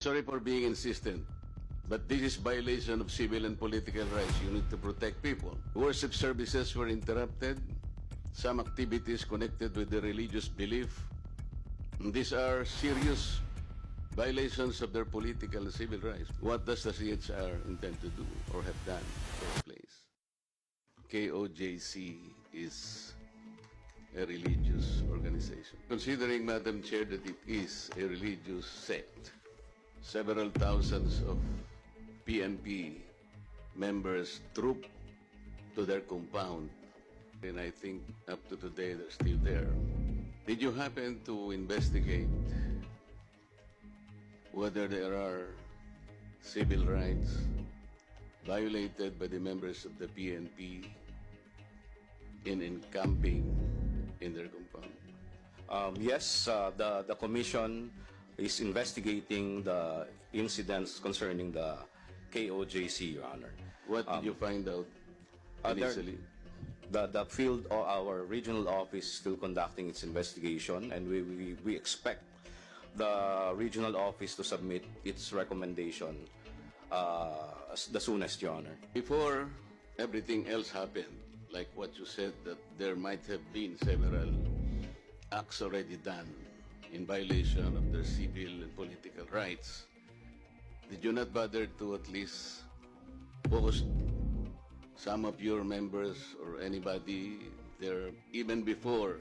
Sorry for being insistent, but this is violation of civil and political rights. You need to protect people. Worship services were interrupted. Some activities connected with the religious belief. These are serious violations of their political and civil rights. What does the CHR intend to do or have done in the place? KOJC is a religious organization. Considering, Madam Chair, that it is a religious sect, several thousands of PNP members troop to their compound, and I think up to today they're still there. Did you happen to investigate whether there are civil rights violated by the members of the PNP in encamping in their compound? Um, yes, uh, the, the commission is investigating the incidents concerning the KOJC, Your Honor. What did you find out uh, initially? The, the field or our regional office is still conducting its investigation and we, we, we expect the regional office to submit its recommendation uh, as- the soonest, Your Honor. Before everything else happened, like what you said, that there might have been several acts already done in violation of their civil and political rights, did you not bother to at least post some of your members or anybody there even before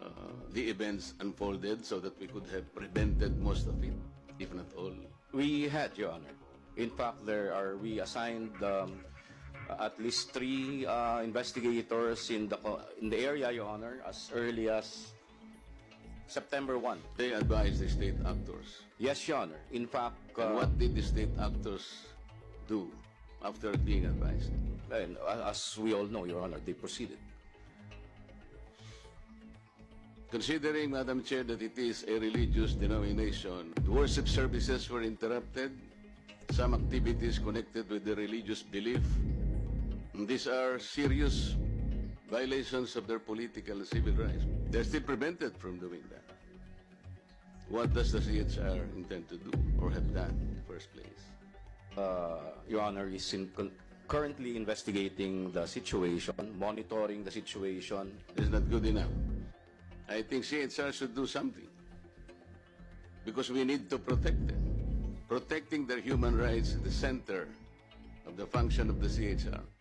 uh, the events unfolded so that we could have prevented most of it, if not all? We had, Your Honor. In fact, there are we assigned um, at least three uh, investigators in the in the area, Your Honor, as early as September 1. They advised the state actors. Yes, Your Honor. In fact, And uh, what did the state actors do after being advised? and, uh, as we all know, Your Honor, they proceeded. Considering, Madam Chair, that it is a religious denomination, worship services were interrupted, some activities connected with the religious belief. These are serious violations of their political and civil rights. They're still prevented from doing that. What does the CHR intend to do or have done in the first place? Uh, Your Honor is in currently investigating the situation, monitoring the situation. is not good enough. I think CHR should do something. Because we need to protect them. Protecting their human rights is the center of the function of the CHR.